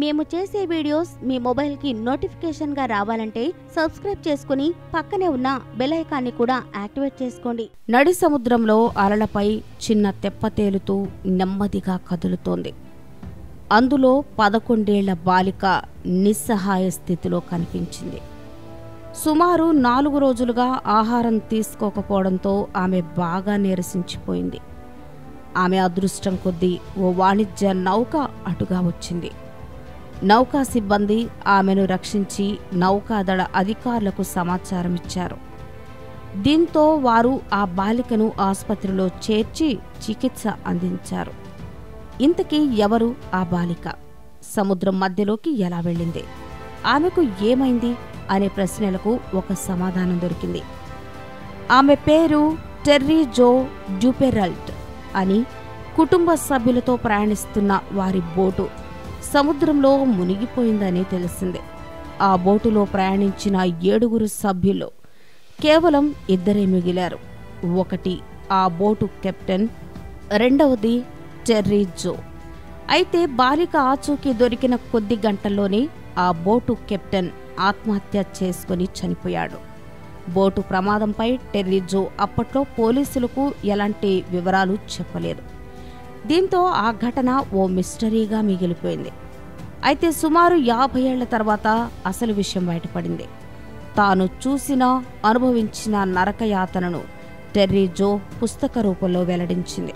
మేము చేసే వీడియోస్ మీ మొబైల్కి నోటిఫికేషన్గా రావాలంటే సబ్స్క్రైబ్ చేసుకుని పక్కనే ఉన్న బెల్ ఐకాన్ని కూడా యాక్టివేట్ చేసుకోండి. నడి సముద్రంలో అలలపై చిన్న తెప్ప తేలుతూ నెమ్మదిగా కదులుతోంది. అందులో పదకొండేళ్ళ బాలిక నిస్సహాయ స్థితిలో కనిపించింది. సుమారు నాలుగు రోజులుగా ఆహారం తీసుకోకపోవడంతో ఆమె బాగా నీరసించిపోయింది. ఆమె అదృష్టం కొద్దీ ఓ వాణిజ్య నౌక అటుగా వచ్చింది. నౌకా సిబ్బంది ఆమెను రక్షించి నౌకాదళ అధికారులకు సమాచారం ఇచ్చారు. దీంతో వారు ఆ బాలికను ఆసుపత్రిలో చేర్చి చికిత్స అందించారు. ఇంతకీ ఎవరు ఆ బాలిక? సముద్రం మధ్యలోకి ఎలా వెళ్ళింది? ఆమెకు ఏమైంది? అనే ప్రశ్నలకు ఒక సమాధానం దొరికింది. ఆమె పేరు టెర్రీ జో డ్యూపెరల్ట్ అని కుటుంబ సభ్యులతో ప్రయాణిస్తున్న వారి బోటు సముద్రంలో మునిగిపోయిందని తెలిసింది. ఆ బోటులో ప్రయాణించిన ఏడుగురు సభ్యులు కేవలం ఇద్దరే మిగిలారు. ఒకటి ఆ బోటు కెప్టెన్ రెండవది టెర్రీ జో. అయితే బాలిక ఆచూకీ దొరికిన కొద్ది గంటల్లోనే ఆ బోటు కెప్టెన్ ఆత్మహత్య చేసుకుని చనిపోయాడు. బోటు ప్రమాదంపై టెర్రీ జో అప్పట్లో పోలీసులకు ఎలాంటి వివరాలు చెప్పలేదు. దీంతో ఆ ఘటన ఓ మిస్టరీగా మిగిలిపోయింది. అయితే సుమారు యాభై ఏళ్ళ తర్వాత అసలు విషయం బయటపడింది. తాను చూసిన అనుభవించిన నరకయాతనను టెర్రీ జో పుస్తక రూపంలో వెల్లడించింది.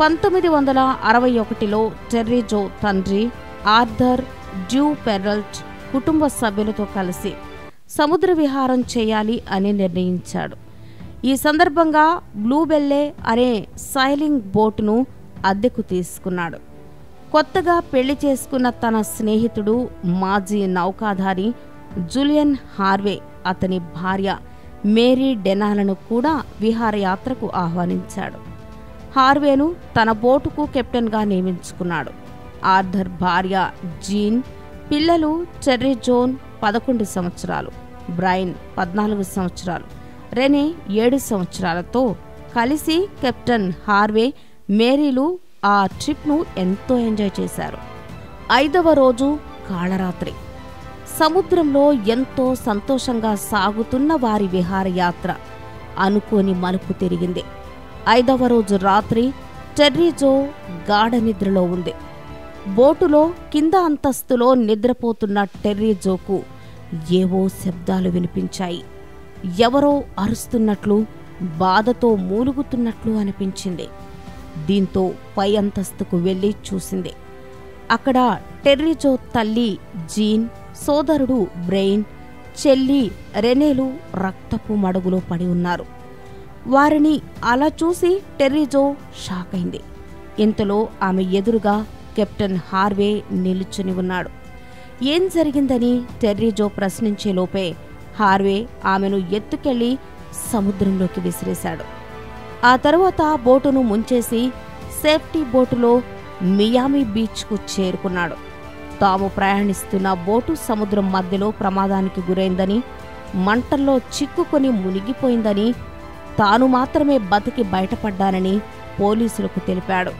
పంతొమ్మిది వందల అరవై ఒకటిలో టెర్రీ జో తండ్రి ఆర్థర్ డ్యూ పెరల్ట్ కుటుంబ సభ్యులతో కలిసి సముద్ర విహారం చేయాలి అని నిర్ణయించాడు. ఈ సందర్భంగా బ్లూబెల్లే అనే సైలింగ్ బోటును అద్దెకు తీసుకున్నాడు. కొత్తగా పెళ్ళి చేసుకున్న తన స్నేహితుడు మాజీ నౌకాధారి జూలియన్ హార్వే అతని భార్య మేరీ డెనాలను కూడా విహారయాత్రకు ఆహ్వానించాడు. హార్వేను తన బోటుకు కెప్టెన్గా నియమించుకున్నాడు. ఆర్థర్ భార్య జీన్ పిల్లలు చెర్రీ జోన్ పదకొండు సంవత్సరాలు బ్రైన్ పద్నాలుగు సంవత్సరాలు రెనే ఏడు సంవత్సరాలతో కలిసి కెప్టెన్ హార్వే మేరీలు ఆ ట్రిప్ను ఎంతో ఎంజాయ్ చేశారు. ఐదవ రోజు కాళరాత్రి. సముద్రంలో ఎంతో సంతోషంగా సాగుతున్న వారి విహారయాత్ర అనుకోని మలుపు తిరిగింది. ఐదవ రోజు రాత్రి టెర్రీజో గాఢ నిద్రలో ఉంది. బోటులో కింద అంతస్తులో నిద్రపోతున్న టెర్రీజోకు ఏవో శబ్దాలు వినిపించాయి. ఎవరో అరుస్తున్నట్లు బాధతో మూలుగుతున్నట్లు అనిపించింది. దీంతో పై అంతస్తుకు వెళ్ళి చూసింది. అక్కడ టెర్రిజో తల్లి జీన్ సోదరుడు బ్రెయిన్ చెల్లి రెనేలు రక్తపు మడుగులో పడి ఉన్నారు. వారిని అలా చూసి టెర్రిజో షాక్ అయింది. ఇంతలో ఆమె ఎదురుగా కెప్టెన్ హార్వే నిలుచుని ఉన్నాడు. ఏం జరిగిందని టెర్రిజో ప్రశ్నించే లోపే హార్వే ఆమెను ఎత్తుకెళ్ళి సముద్రంలోకి విసిరేశాడు. ఆ తర్వాత బోటును ముంచేసి సేఫ్టీ బోటులో మియామి బీచ్కు చేరుకున్నాడు. తాము ప్రయాణిస్తున్న బోటు సముద్రం మధ్యలో ప్రమాదానికి గురైందని మంటల్లో చిక్కుకొని మునిగిపోయిందని తాను మాత్రమే బతికి బయటపడ్డానని పోలీసులకు తెలిపాడు.